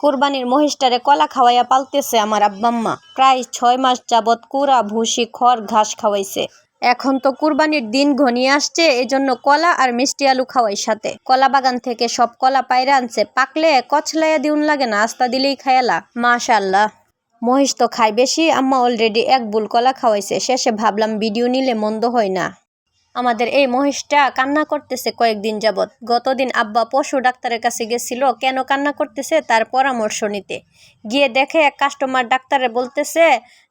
কুরবানির মহিষটারে কলা খাওয়াইয়া পালতেছে আমার আব্বাম্মা। প্রায় ছয় মাস যাবৎ কুড়া, ভুসি, খড়, ঘাস খাওয়াইছে। এখন তো কুরবানির দিন ঘনিয়ে আসছে, এজন্য কলা আর মিষ্টি আলু খাওয়াই সাথে। কলা বাগান থেকে সব কলা পায়রা আনছে, পাকলে কচলাইয়া দিউন লাগে না, আস্তা দিলেই খায়ালা মাশাল্লাহ মহিষ তো খায় বেশি, আম্মা অলরেডি এক বুল কলা খাওয়াইছে, শেষে ভাবলাম ভিডিও নিলে মন্দ হয় না। আমাদের এই মহিষটা কান্না করতেছে কয়েকদিন যাবৎ। গতদিন আব্বা পশু ডাক্তারের কাছে গেছিল, কেন কান্না করতেছে তার পরামর্শ নিতে। গিয়ে দেখে এক কাস্টমার ডাক্তারে বলতেছে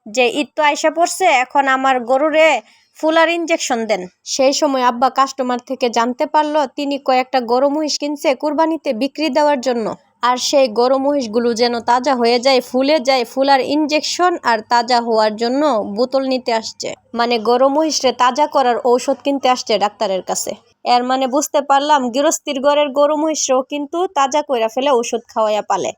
যে, ঈদ তো আইসা পড়ছে, এখন আমার গরুরে ফুলার ইঞ্জেকশন দেন। সেই সময় আব্বা কাস্টমার থেকে জানতে পারল, তিনি কয়েকটা গরু মহিষ কিনছে কুরবানিতে বিক্রি দেওয়ার জন্য। আর সেই গরু মহিষগুলো যেন তাজা হয়ে যায়, ফুলে যায়। ফুলার ইঞ্জেকশন আর তাজা হওয়ার জন্য বোতল নিতে আসছে। মানে গরু মহিষরে তাজা করার ঔষধ কিনতে আসছে ডাক্তারের কাছে। এর মানে বুঝতে পারলাম গৃহস্থির ঘরের গরু মহিষরাও কিন্তু তাজা কইরা ফেলে ওষুধ খাওয়াইয়া পালে।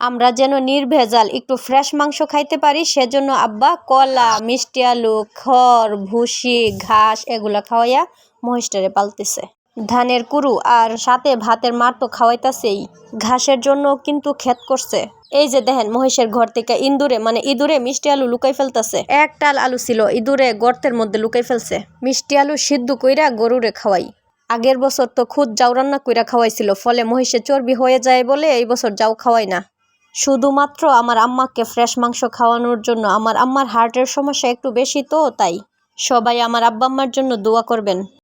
আমরা যেন নির্ভেজাল, একটু ফ্রেশ মাংস খাইতে পারি, সেজন্য আব্বা কলা, মিষ্টি আলু, খড়, ভুসি, ঘাস এগুলা খাওয়াইয়া মহিষটারে পালতেছে। ধানের কুরু আর সাথে ভাতের মার তো খাওয়াইতাছেই। ঘাসের জন্য কিন্তু ক্ষেত করছে। এই যে দেখেন, মহিষের ঘর থেকে ইন্দুরে মানে ইঁদুরে মিষ্টি আলু লুকাই ফেলতাছে। এক টাল আলু ছিল, ইঁদুরে গর্তের মধ্যে লুকাই ফেলছে। মিষ্টি আলু সিদ্ধ কইরা গরুরে খাওয়াই। আগের বছর তো খুদ যাও রান্না কইরা খাওয়াইছিল, ফলে মহিষে চর্বি হয়ে যায় বলে এই বছর যাও খাওয়াই না। শুধুমাত্র আমার আম্মাকে ফ্রেশ মাংস খাওয়ানোর জন্য, আমার আম্মার হার্টের সমস্যা একটু বেশি তো তাই। সবাই আমার আব্বা আম্মার জন্য দোয়া করবেন।